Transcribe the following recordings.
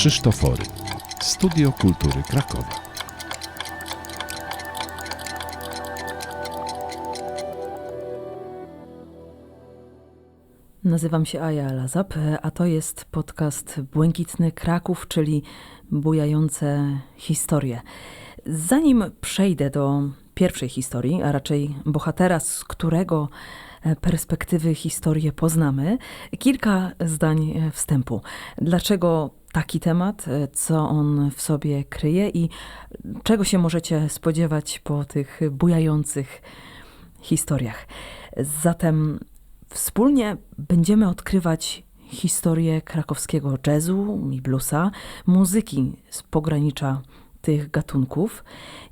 Krzysztofory. Studio Kultury Krakowa. Nazywam się Aja Lazap, a to jest podcast Błękitny Kraków, czyli bujające historie. Zanim przejdę do pierwszej historii, a raczej bohatera, z którego perspektywy historię poznamy, kilka zdań wstępu. Dlaczego taki temat, co on w sobie kryje i czego się możecie spodziewać po tych bujających historiach. Zatem Wspólnie będziemy odkrywać historię krakowskiego jazzu i bluesa, muzyki z pogranicza tych gatunków.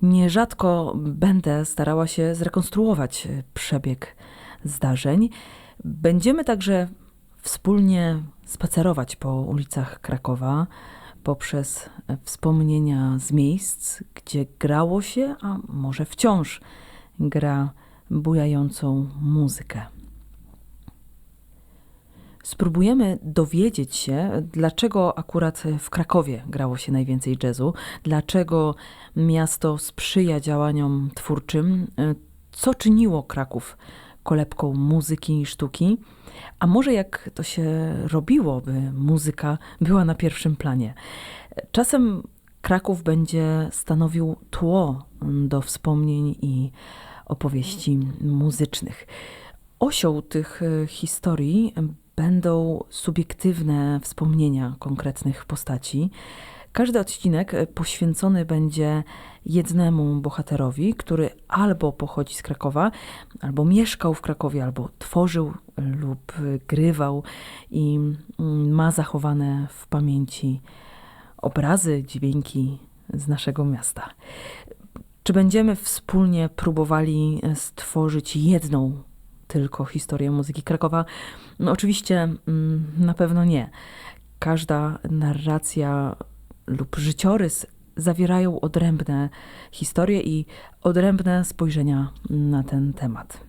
Nierzadko będę starała się zrekonstruować przebieg zdarzeń. Będziemy także wspólnie spacerować po ulicach Krakowa poprzez wspomnienia z miejsc, gdzie grało się, a może wciąż gra bujającą muzykę. Spróbujemy dowiedzieć się, dlaczego akurat w Krakowie grało się najwięcej jazzu, dlaczego miasto sprzyja działaniom twórczym, co czyniło Kraków kolebką muzyki i sztuki, a może jak to się robiło, by muzyka była na pierwszym planie. Czasem Kraków będzie stanowił tło do wspomnień i opowieści muzycznych. Osią tych historii będą subiektywne wspomnienia konkretnych postaci. Każdy odcinek poświęcony będzie jednemu bohaterowi, który albo pochodzi z Krakowa, albo mieszkał w Krakowie, albo tworzył lub grywał i ma zachowane w pamięci obrazy, dźwięki z naszego miasta. Czy będziemy wspólnie próbowali stworzyć jedną tylko historię muzyki Krakowa? No oczywiście mm, na pewno nie. Każda narracja lub życiorys zawierają odrębne historie i odrębne spojrzenia na ten temat.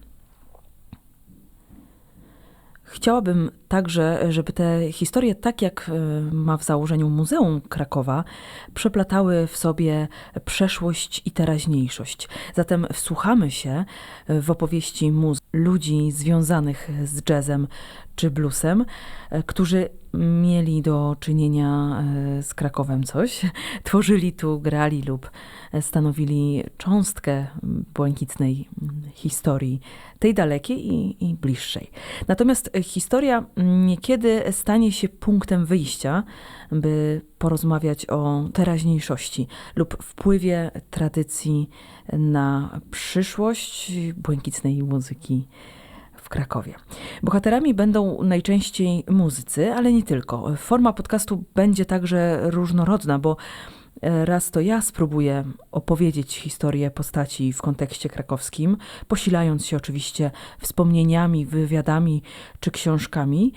Chciałabym także, żeby te historie, tak jak e, ma w założeniu Muzeum Krakowa, przeplatały w sobie przeszłość i teraźniejszość. Zatem wsłuchamy się w opowieści muz ludzi związanych z jazzem czy bluesem, e, którzy mieli do czynienia e, z Krakowem coś, tworzyli tu, grali lub stanowili cząstkę błękitnej historii, tej dalekiej i, i bliższej. Natomiast historia niekiedy stanie się punktem wyjścia, by porozmawiać o teraźniejszości lub wpływie tradycji na przyszłość błękitnej muzyki w Krakowie. Bohaterami będą najczęściej muzycy, ale nie tylko. Forma podcastu będzie także różnorodna, bo Raz to ja spróbuję opowiedzieć historię postaci w kontekście krakowskim, posilając się oczywiście wspomnieniami, wywiadami czy książkami,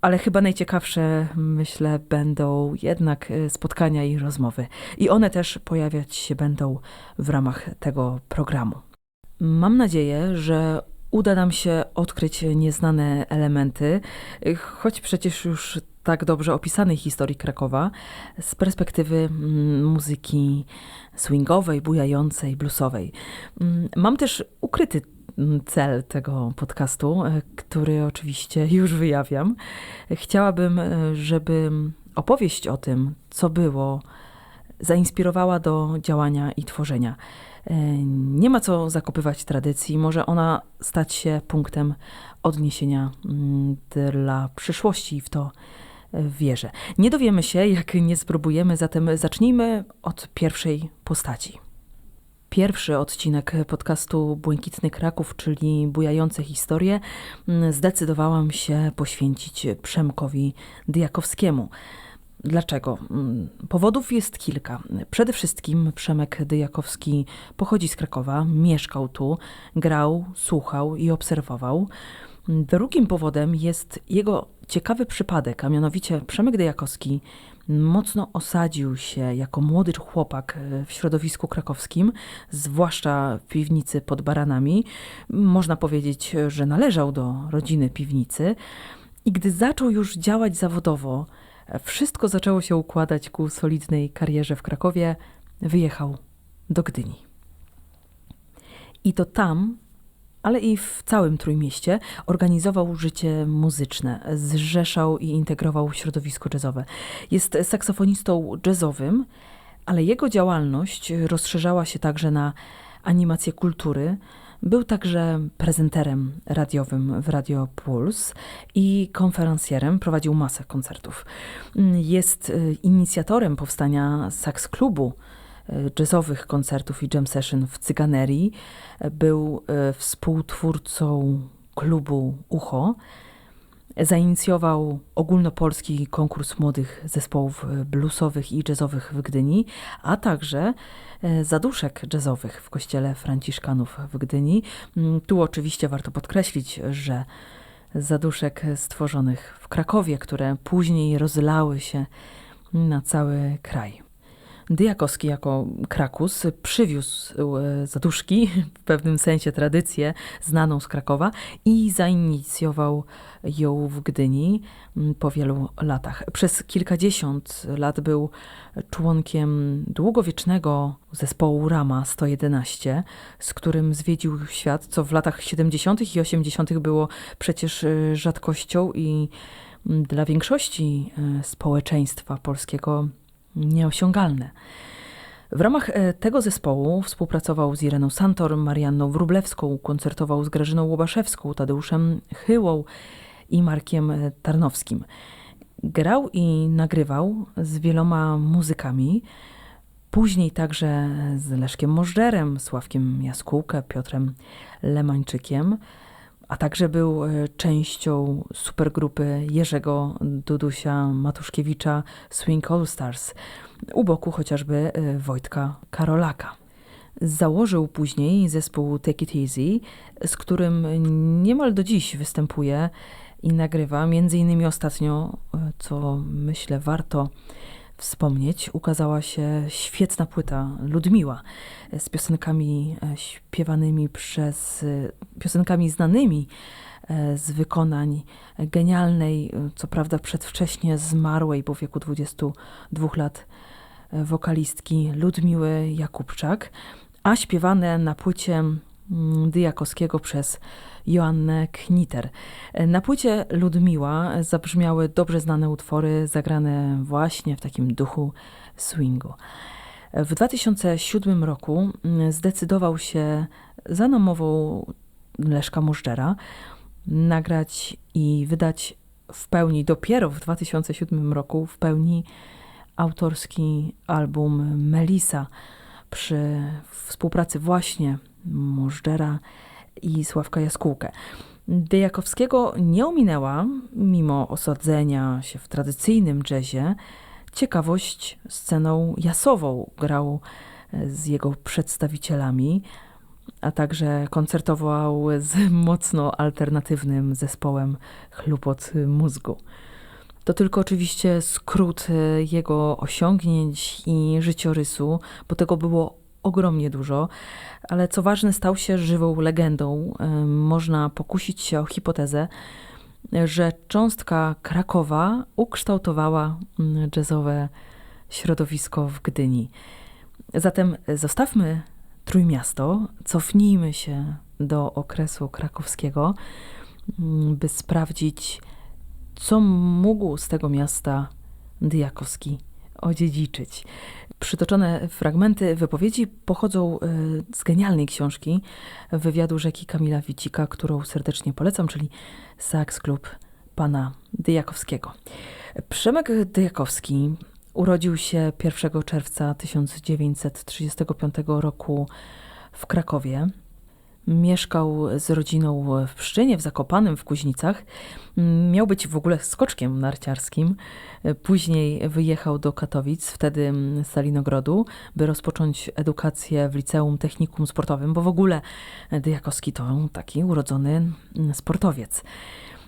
ale chyba najciekawsze, myślę, będą jednak spotkania i rozmowy. I one też pojawiać się będą w ramach tego programu. Mam nadzieję, że uda nam się odkryć nieznane elementy, choć przecież już tak dobrze opisanej historii Krakowa z perspektywy mm, muzyki swingowej, bujającej, bluesowej. Mm, mam też ukryty cel tego podcastu, e, który oczywiście już wyjawiam. Chciałabym, e, żeby opowieść o tym, co było, zainspirowała do działania i tworzenia. E, nie ma co zakopywać tradycji, może ona stać się punktem odniesienia dla przyszłości w to wierzę. Nie dowiemy się, jak nie spróbujemy, zatem zacznijmy od pierwszej postaci. Pierwszy odcinek podcastu Błękitny Kraków, czyli bujające historie, zdecydowałam się poświęcić Przemkowi Dyjakowskiemu. Dlaczego? Powodów jest kilka. Przede wszystkim Przemek Dyjakowski pochodzi z Krakowa, mieszkał tu, grał, słuchał i obserwował. Drugim powodem jest jego ciekawy przypadek, a mianowicie Przemek Dejakowski mocno osadził się jako młody chłopak w środowisku krakowskim, zwłaszcza w piwnicy pod Baranami. Można powiedzieć, że należał do rodziny piwnicy. I gdy zaczął już działać zawodowo, wszystko zaczęło się układać ku solidnej karierze w Krakowie, wyjechał do Gdyni. I to tam, ale i w całym Trójmieście organizował życie muzyczne, zrzeszał i integrował środowisko jazzowe. Jest saksofonistą jazzowym, ale jego działalność rozszerzała się także na animację kultury. Był także prezenterem radiowym w Radio Puls i konferencjerem, prowadził masę koncertów. Jest y, inicjatorem powstania Sax Klubu, jazzowych koncertów i jam session w Cyganerii. Był y, współtwórcą klubu Ucho. Zainicjował ogólnopolski konkurs młodych zespołów bluesowych i jazzowych w Gdyni, a także e, zaduszek jazzowych w kościele Franciszkanów w Gdyni. Mm, Tu oczywiście warto podkreślić, że zaduszek stworzonych w Krakowie, które później rozlały się na cały kraj. Dyjakowski jako Krakus przywiózł e, zaduszki, w pewnym sensie tradycję znaną z Krakowa i zainicjował ją w Gdyni mm, po wielu latach. Przez kilkadziesiąt lat był członkiem długowiecznego zespołu Rama 111, z którym zwiedził świat, co w latach 70. i 80. było przecież e, rzadkością i mm, dla większości e, społeczeństwa polskiego nieosiągalne. W ramach e, tego zespołu współpracował z Ireną Santor, Marianną Wrublewską, koncertował z Grażyną Łobaszewską, Tadeuszem Chyłą i Markiem e, Tarnowskim. Grał i nagrywał z wieloma muzykami, później także z Leszkiem Możdżerem, Sławkiem Jaskółkę, Piotrem Lemańczykiem, a także był e, częścią supergrupy Jerzego Dudusia Matuszkiewicza Swing All Stars, u boku chociażby e, Wojtka Karolaka. Założył później zespół Take It Easy, z którym niemal do dziś występuje i nagrywa. Między innymi ostatnio, e, co myślę warto wspomnieć, ukazała się świetna płyta Ludmiła z piosenkami e, śpiewanymi przez, e, piosenkami znanymi e, z wykonań genialnej, co prawda przedwcześnie zmarłej, w wieku 22 lat, wokalistki Ludmiły Jakubczak, a śpiewane na płycie Dyjakowskiego przez Joannę Kniter. Na płycie Ludmiła zabrzmiały dobrze znane utwory zagrane właśnie w takim duchu swingu. W 2007 roku mm, zdecydował się za namową Leszka Możdżera nagrać i wydać w pełni, dopiero w 2007 roku, w pełni autorski album Melisa przy współpracy właśnie Możdżera i Sławka Jaskółkę. Dyjakowskiego nie ominęła, mimo osadzenia się w tradycyjnym jazzie, ciekawość sceną jasową. Grał z jego przedstawicielami, a także koncertował z mocno alternatywnym zespołem Chlupot Mózgu. To tylko oczywiście skrót e, jego osiągnięć i życiorysu, bo tego było ogromnie dużo, ale co ważne, stał się żywą legendą. E, Można pokusić się o hipotezę, że cząstka Krakowa ukształtowała mm, jazzowe środowisko w Gdyni. Zatem zostawmy Trójmiasto, cofnijmy się do okresu krakowskiego, mm, by sprawdzić, co mógł z tego miasta Dyjakowski odziedziczyć. Przytoczone fragmenty wypowiedzi pochodzą e, z genialnej książki wywiadu rzeki Kamila Wicika, którą serdecznie polecam, czyli Sax Club pana Dyjakowskiego. Przemek Dyjakowski urodził się 1 czerwca 1935 roku w Krakowie. Mieszkał z rodziną w Pszczynie, w Zakopanem, w Kuźnicach. Miał być w ogóle skoczkiem narciarskim. Później wyjechał do Katowic, wtedy Stalinogrodu, by rozpocząć edukację w liceum technikum sportowym, bo w ogóle Dyjakowski to taki urodzony sportowiec.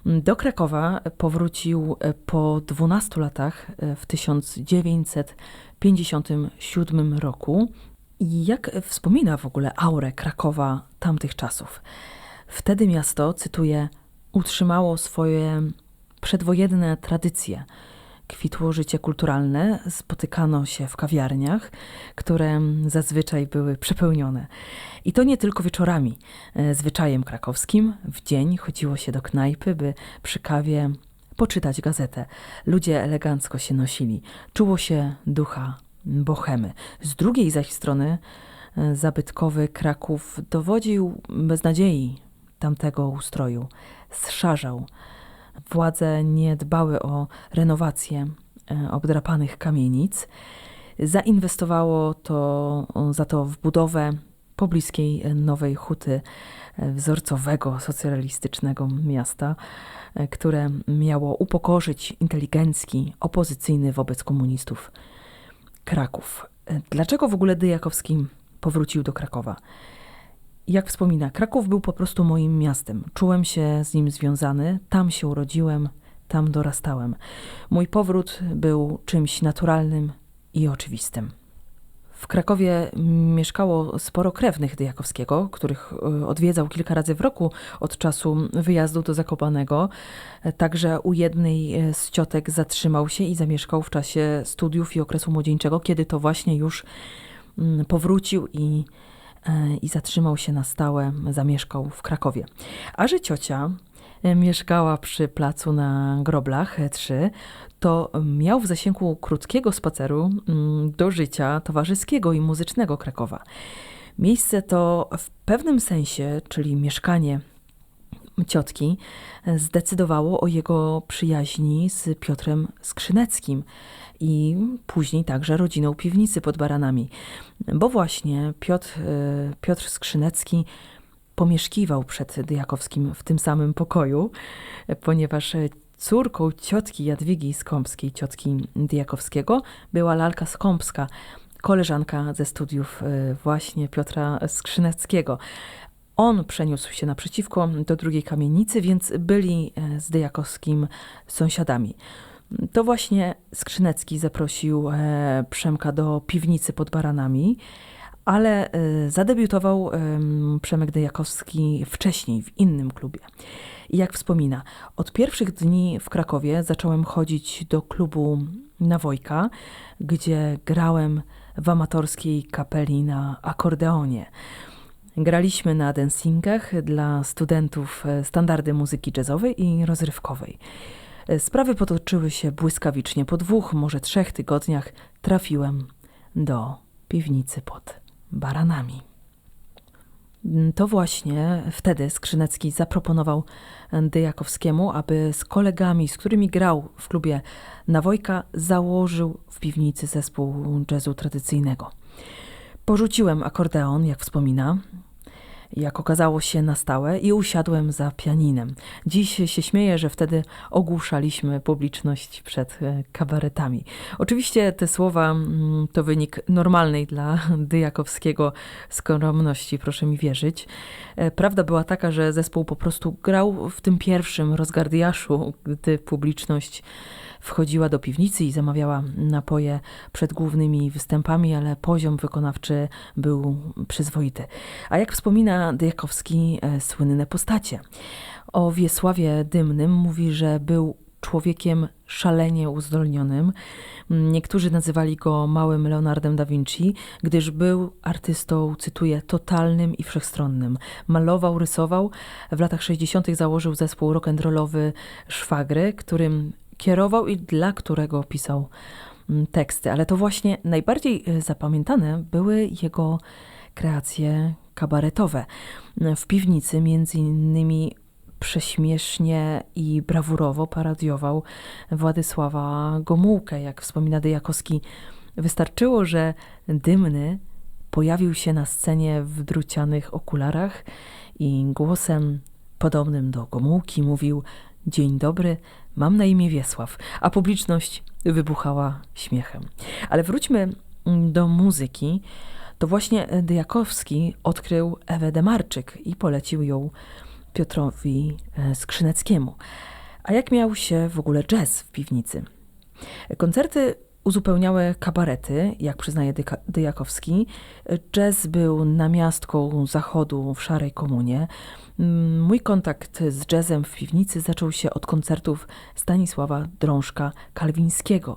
Do Krakowa powrócił po 12 latach w 1957 roku. Jak wspomina w ogóle aurę Krakowa tamtych czasów? Wtedy miasto, cytuję, utrzymało swoje przedwojenne tradycje. kwitło życie kulturalne, spotykano się w kawiarniach, które zazwyczaj były przepełnione. I to nie tylko wieczorami. E, Zwyczajem krakowskim w dzień chodziło się do knajpy, by przy kawie poczytać gazetę. Ludzie elegancko się nosili. Czuło się ducha bohemy. Z drugiej zaś strony e, zabytkowy Kraków dowodził beznadziei tamtego ustroju. Zszarzał. Władze nie dbały o renowację e, obdrapanych kamienic. Zainwestowało to za to w budowę pobliskiej e, nowej huty wzorcowego socjalistycznego miasta, które miało upokorzyć inteligencki, opozycyjny wobec komunistów Kraków. Dlaczego w ogóle Dyjakowski powrócił do Krakowa? Jak wspomina, Kraków był po prostu moim miastem. Czułem się z nim związany, tam się urodziłem, tam dorastałem. Mój powrót był czymś naturalnym i oczywistym. W Krakowie mieszkało sporo krewnych Dyjakowskiego, których y, odwiedzał kilka razy w roku od czasu wyjazdu do Zakopanego. E, Także u jednej y, z ciotek zatrzymał się i zamieszkał w czasie studiów i okresu młodzieńczego, kiedy to właśnie już mm, powrócił i, e, i zatrzymał się na stałe, zamieszkał w Krakowie. A że ciocia e, mieszkała przy placu na Groblach e, 3, to miał w zasięgu krótkiego spaceru mm, do życia towarzyskiego i muzycznego Krakowa. Miejsce to w pewnym sensie, czyli mieszkanie ciotki, e, zdecydowało o jego przyjaźni z Piotrem Skrzyneckim i później także rodziną piwnicy pod Baranami. Bo właśnie Piotr, e, Piotr Skrzynecki pomieszkiwał przed Dyjakowskim w tym samym pokoju, ponieważ córką ciotki Jadwigi Skąpskiej, ciotki Dyjakowskiego, była lalka Skąpska, koleżanka ze studiów e, właśnie Piotra Skrzyneckiego. On przeniósł się naprzeciwko do drugiej kamienicy, więc byli e, z Dyjakowskim sąsiadami. To właśnie Skrzynecki zaprosił e, Przemka do piwnicy pod Baranami, ale e, zadebiutował em, Przemek Dyjakowski wcześniej w innym klubie. Jak wspomina, od pierwszych dni w Krakowie zacząłem chodzić do klubu na Wojka, gdzie grałem w amatorskiej kapeli na akordeonie. Graliśmy na dancingach dla studentów e, standardy muzyki jazzowej i rozrywkowej. E, Sprawy potoczyły się błyskawicznie. Po dwóch, może trzech tygodniach trafiłem do piwnicy pod baranami. Mm, To właśnie wtedy Skrzynecki zaproponował Dyjakowskiemu, aby z kolegami, z którymi grał w klubie Nawojka, założył w piwnicy zespół jazzu tradycyjnego. Porzuciłem akordeon, jak wspomina, jak okazało się na stałe i usiadłem za pianinem. Dziś się śmieję, że wtedy ogłuszaliśmy publiczność przed e, kabaretami. Oczywiście te słowa mm, to wynik normalnej dla Dyjakowskiego skromności, proszę mi wierzyć. E, Prawda była taka, że zespół po prostu grał w tym pierwszym rozgardiaszu, gdy publiczność wchodziła do piwnicy i zamawiała napoje przed głównymi występami, ale poziom wykonawczy był przyzwoity. A jak wspomina Dyjakowski, e, słynne postacie. O Wiesławie Dymnym mówi, że był człowiekiem szalenie uzdolnionym. Niektórzy nazywali go małym Leonardem da Vinci, gdyż był artystą, cytuję, totalnym i wszechstronnym. Malował, rysował. W latach 60. założył zespół rock'n'rollowy Szwagry, którym kierował i dla którego pisał mm, teksty. Ale to właśnie najbardziej e, zapamiętane były jego kreacje kabaretowe. W piwnicy między innymi prześmiesznie i brawurowo parodiował Władysława Gomułkę. Jak wspomina Dyjakowski, wystarczyło, że Dymny pojawił się na scenie w drucianych okularach i głosem podobnym do Gomułki mówił Dzień dobry, mam na imię Wiesław, a publiczność wybuchała śmiechem. Ale wróćmy mm, do muzyki. To właśnie Dyjakowski odkrył Ewę Demarczyk i polecił ją Piotrowi e, Skrzyneckiemu. A jak miał się w ogóle jazz w piwnicy? Koncerty uzupełniały kabarety, jak przyznaje Dyka- Dyjakowski. Jazz był namiastką zachodu w szarej komunie. Mm, Mój kontakt z jazzem w piwnicy zaczął się od koncertów Stanisława Drążka Kalwińskiego,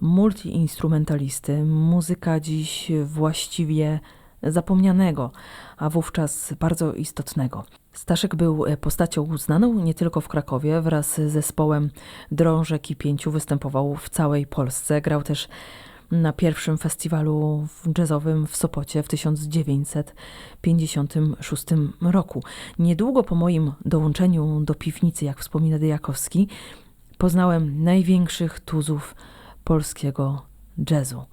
multiinstrumentalisty, muzyka dziś właściwie zapomnianego, a wówczas bardzo istotnego. Staszek był e, postacią znaną nie tylko w Krakowie, wraz z zespołem Drążek i Pięciu występował w całej Polsce. Grał też na pierwszym festiwalu jazzowym w Sopocie w 1956 roku. Niedługo po moim dołączeniu do piwnicy, jak wspomina Dyjakowski, poznałem największych tuzów polskiego jazzu.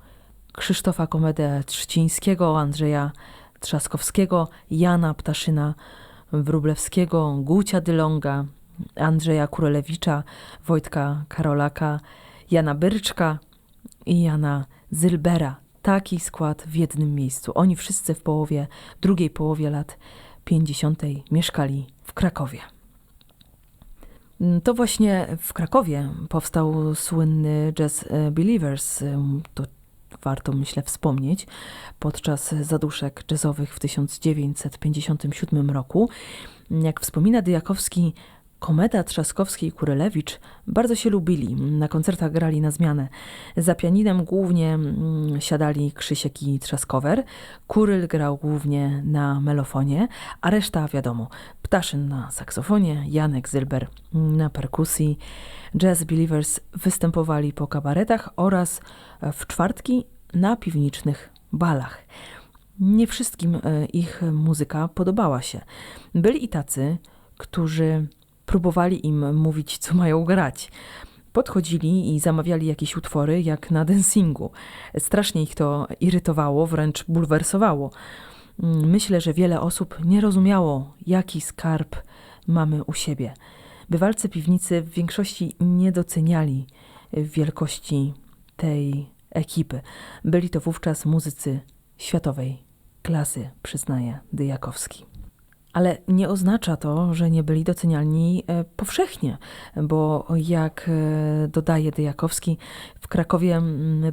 Krzysztofa Komedę Trzcińskiego, Andrzeja Trzaskowskiego, Jana Ptaszyna Wróblewskiego, Gucia Dylonga, Andrzeja Kurelewicza, Wojtka Karolaka, Jana Byrczka i Jana Zylbera. Taki skład w jednym miejscu. Oni wszyscy w połowie, drugiej połowie lat 50. mieszkali w Krakowie. To właśnie w Krakowie powstał słynny Jazz e, Believers. E, To warto, myślę, wspomnieć. Podczas zaduszek jazzowych w 1957 roku. Jak wspomina Dyjakowski, Kometa, Trzaskowski i Kurelewicz bardzo się lubili. Na koncertach grali na zmianę. Za pianinem głównie mm, siadali Krzysiek i Trzaskower. Kuryl grał głównie na melofonie, a reszta wiadomo. Ptaszyn na saksofonie, Janek Zylber na perkusji. Jazz Believers występowali po kabaretach oraz w czwartki na piwniczych balach. Nie wszystkim e, ich muzyka podobała się. Byli i tacy, którzy próbowali im mówić, co mają grać. Podchodzili i zamawiali jakieś utwory, jak na dancingu. Strasznie ich to irytowało, wręcz bulwersowało. Mm, Myślę, że wiele osób nie rozumiało, jaki skarb mamy u siebie. Bywalcy piwnicy w większości nie doceniali wielkości tej ekipy. Byli to wówczas muzycy światowej klasy, przyznaje Dyjakowski. Ale nie oznacza to, że nie byli doceniani e, powszechnie, bo jak e, dodaje Dyjakowski, w Krakowie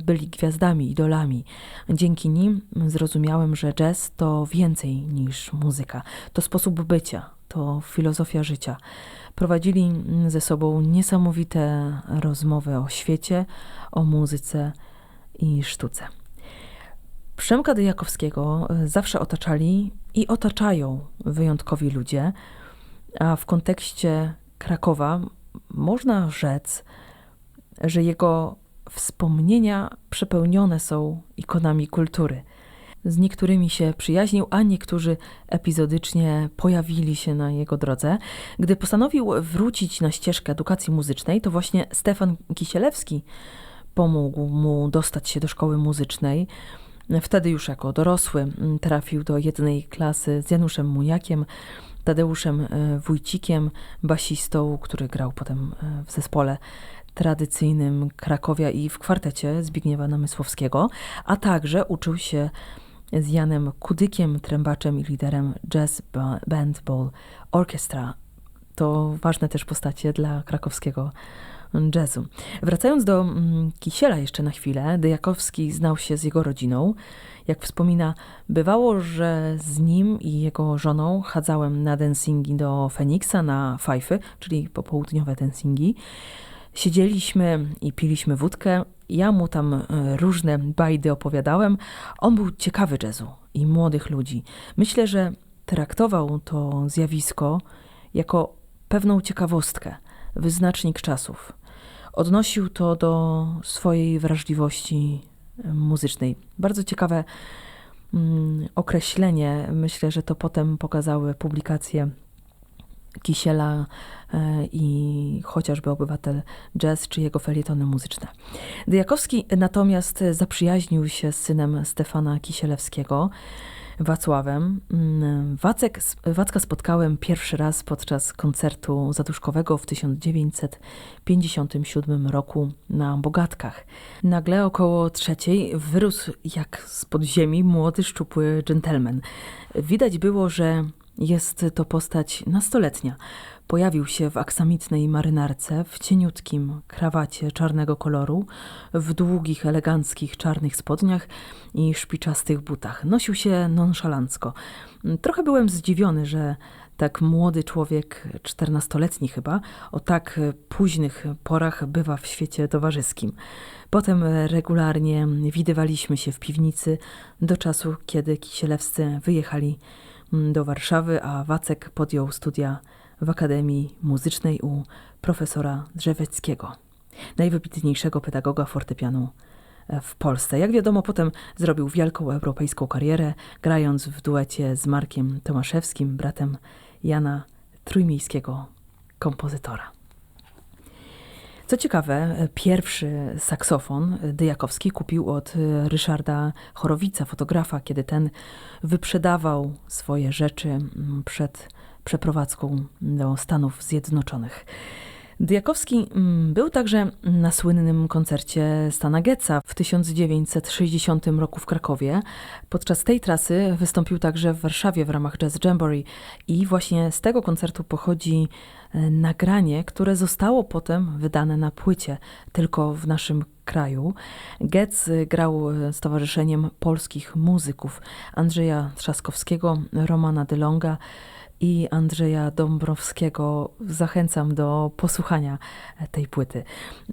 byli gwiazdami, idolami. Dzięki nim zrozumiałem, że jazz to więcej niż muzyka. To sposób bycia, to filozofia życia. Prowadzili ze sobą niesamowite rozmowy o świecie, o muzyce i sztuce. Przemka Dyjakowskiego e, zawsze otaczali i otaczają wyjątkowi ludzie, a w kontekście Krakowa można rzec, że jego wspomnienia przepełnione są ikonami kultury. Z niektórymi się przyjaźnił, a niektórzy epizodycznie pojawili się na jego drodze. Gdy postanowił wrócić na ścieżkę edukacji muzycznej, to właśnie Stefan Kisielewski pomógł mu dostać się do szkoły muzycznej. Wtedy już jako dorosły mm, trafił do jednej klasy z Januszem Muniakiem, Tadeuszem e, Wójcikiem, basistą, który grał potem e, w zespole tradycyjnym Krakowia i w kwartecie Zbigniewa Namysłowskiego, a także uczył się z Janem Kudykiem, trębaczem i liderem Jazz Ba- Band Ball Orchestra. To ważne też postacie dla krakowskiego jazzu. Wracając do mm, Kisiela jeszcze na chwilę, Dyjakowski znał się z jego rodziną. Jak wspomina, bywało, że z nim i jego żoną chadzałem na dancingi do Feniksa, na fajfy, czyli popołudniowe dancingi. Siedzieliśmy i piliśmy wódkę. Ja mu tam e, różne bajdy opowiadałem. On był ciekawy jazzu i młodych ludzi. Myślę, że traktował to zjawisko jako pewną ciekawostkę, wyznacznik czasów. Odnosił to do swojej wrażliwości muzycznej. Bardzo ciekawe mm, określenie. Myślę, że to potem pokazały publikacje Kisiela e, i chociażby Obywatel Jazz czy jego felietony muzyczne. Dyjakowski natomiast zaprzyjaźnił się z synem Stefana Kisielewskiego, Wacławem. Mm, Wacek, Wacka spotkałem pierwszy raz podczas koncertu zaduszkowego w 1957 roku na Bogatkach. Nagle około trzeciej wyrósł jak z ziemi młody, szczupły dżentelmen. Widać było, że Jest to postać nastoletnia. Pojawił się w aksamitnej marynarce, w cieniutkim krawacie czarnego koloru, w długich, eleganckich czarnych spodniach i szpiczastych butach. Nosił się nonszalancko. Trochę byłem zdziwiony, że tak młody człowiek, czternastoletni chyba, o tak późnych porach bywa w świecie towarzyskim. Potem regularnie widywaliśmy się w piwnicy do czasu, kiedy Kisielewscy wyjechali do Warszawy, a Wacek podjął studia w Akademii Muzycznej u profesora Drzeweckiego, najwybitniejszego pedagoga fortepianu w Polsce. Jak wiadomo, potem zrobił wielką europejską karierę, grając w duecie z Markiem Tomaszewskim, bratem Jana Trójmiejskiego, kompozytora. Co ciekawe, pierwszy saksofon Dyjakowski kupił od Ryszarda Chorowica, fotografa, kiedy ten wyprzedawał swoje rzeczy przed przeprowadzką do Stanów Zjednoczonych. Dyjakowski był także na słynnym koncercie Stana Getza w 1960 roku w Krakowie. Podczas tej trasy wystąpił także w Warszawie w ramach Jazz Jamboree i właśnie z tego koncertu pochodzi nagranie, które zostało potem wydane na płycie tylko w naszym kraju. Getz grał z Towarzyszeniem Polskich Muzyków Andrzeja Trzaskowskiego, Romana DeLonga, i Andrzeja Dąbrowskiego. Zachęcam do posłuchania tej płyty.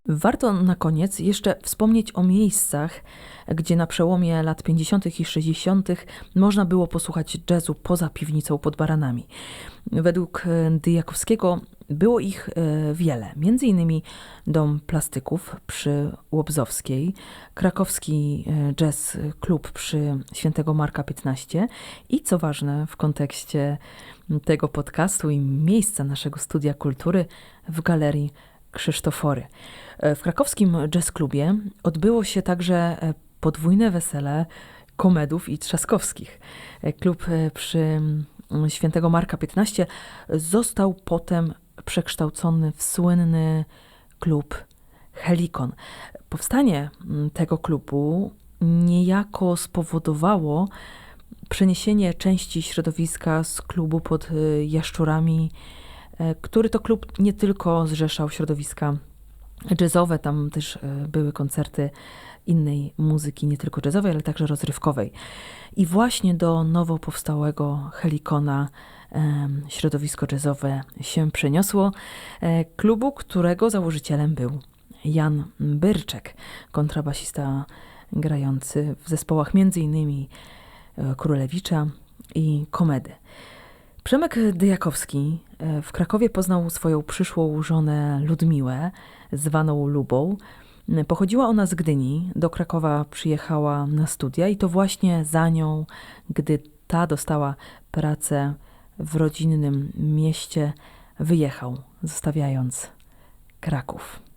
Warto na koniec jeszcze wspomnieć o miejscach, gdzie na przełomie lat 50. i 60. można było posłuchać jazzu poza piwnicą pod baranami. Według Dyjakowskiego było ich wiele, między innymi Dom Plastyków przy Łobzowskiej, krakowski jazz klub przy Świętego Marka 15 i co ważne w kontekście tego podcastu i miejsca naszego studia kultury w galerii Krzysztofory. W krakowskim jazz klubie odbyło się także podwójne wesele komedów i trzaskowskich. Klub przy Świętego Marka 15 został potem przekształcony w słynny klub Helikon. Powstanie tego klubu niejako spowodowało przeniesienie części środowiska z klubu pod Jaszczurami, który to klub nie tylko zrzeszał środowiska jazzowe, tam też były koncerty innej muzyki, nie tylko jazzowej, ale także rozrywkowej. I właśnie do nowo powstałego Helikona środowisko jazzowe się przeniosło, klubu, którego założycielem był Jan Byrczek, kontrabasista grający w zespołach m.in. Królewicza i Komedy. Przemek Dyjakowski w Krakowie poznał swoją przyszłą żonę Ludmiłę, zwaną Lubą. Pochodziła ona z Gdyni, do Krakowa przyjechała na studia i to właśnie za nią, gdy ta dostała pracę w rodzinnym mieście, wyjechał, zostawiając Kraków.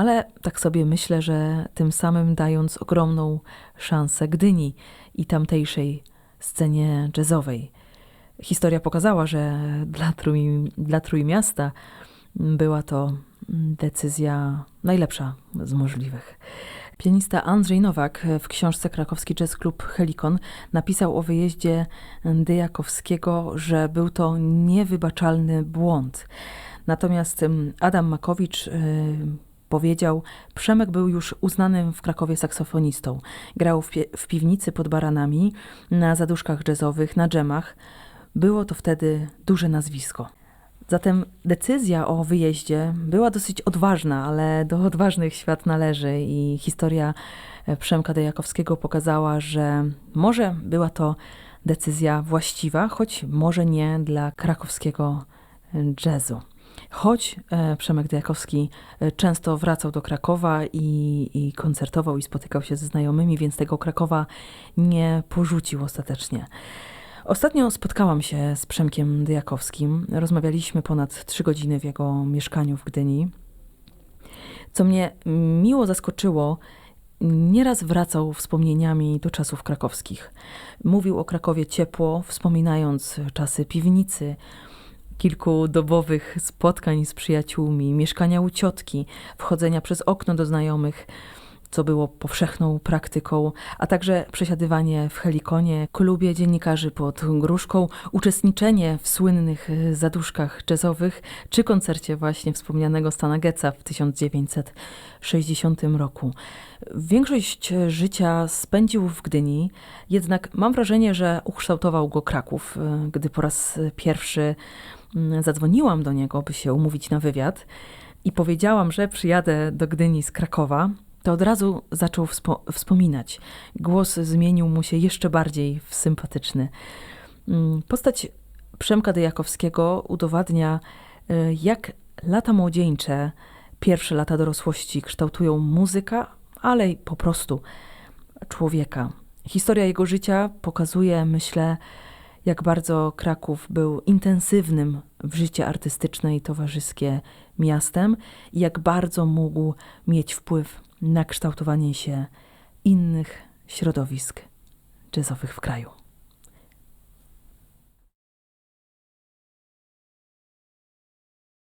Ale tak sobie myślę, że tym samym dając ogromną szansę Gdyni i tamtejszej scenie jazzowej. Historia pokazała, że dla, trój, dla Trójmiasta była to decyzja najlepsza z możliwych. Pianista Andrzej Nowak w książce Krakowski Jazz Club Helikon napisał o wyjeździe Dyjakowskiego, że był to niewybaczalny błąd. Natomiast Adam Makowicz powiedział, Przemek był już uznanym w Krakowie saksofonistą. Grał w, w piwnicy pod baranami, na zaduszkach jazzowych, na dżemach. Było to wtedy duże nazwisko. Zatem decyzja o wyjeździe była dosyć odważna, ale do odważnych świat należy i historia Przemka Dejakowskiego pokazała, że może była to decyzja właściwa, choć może nie dla krakowskiego jazzu. Choć Przemek Dejakowski często wracał do Krakowa i, i koncertował i spotykał się ze znajomymi, więc tego Krakowa nie porzucił ostatecznie. Ostatnio spotkałam się z Przemkiem Dyjakowskim. Rozmawialiśmy ponad trzy godziny w jego mieszkaniu w Gdyni. Co mnie miło zaskoczyło, nieraz wracał wspomnieniami do czasów krakowskich. Mówił o Krakowie ciepło, wspominając czasy piwnicy, kilkudobowych spotkań z przyjaciółmi, mieszkania u ciotki, wchodzenia przez okno do znajomych. co było powszechną praktyką, a także przesiadywanie w Helikonie, klubie dziennikarzy pod Gruszką, uczestniczenie w słynnych zaduszkach jazzowych, czy koncercie właśnie wspomnianego Stana Getza w 1960 roku. Większość życia spędził w Gdyni, jednak mam wrażenie, że ukształtował go Kraków, gdy po raz pierwszy zadzwoniłam do niego, by się umówić na wywiad i powiedziałam, że przyjadę do Gdyni z Krakowa, to od razu zaczął wspo- wspominać. Głos zmienił mu się jeszcze bardziej w sympatyczny. Mm, Postać Przemka Dejakowskiego udowadnia, y, jak lata młodzieńcze, pierwsze lata dorosłości kształtują muzyka, ale po prostu człowieka. Historia jego życia pokazuje, myślę, jak bardzo Kraków był intensywnym w życie artystyczne i towarzyskie miastem i jak bardzo mógł mieć wpływ na kształtowanie się innych środowisk jazzowych w kraju.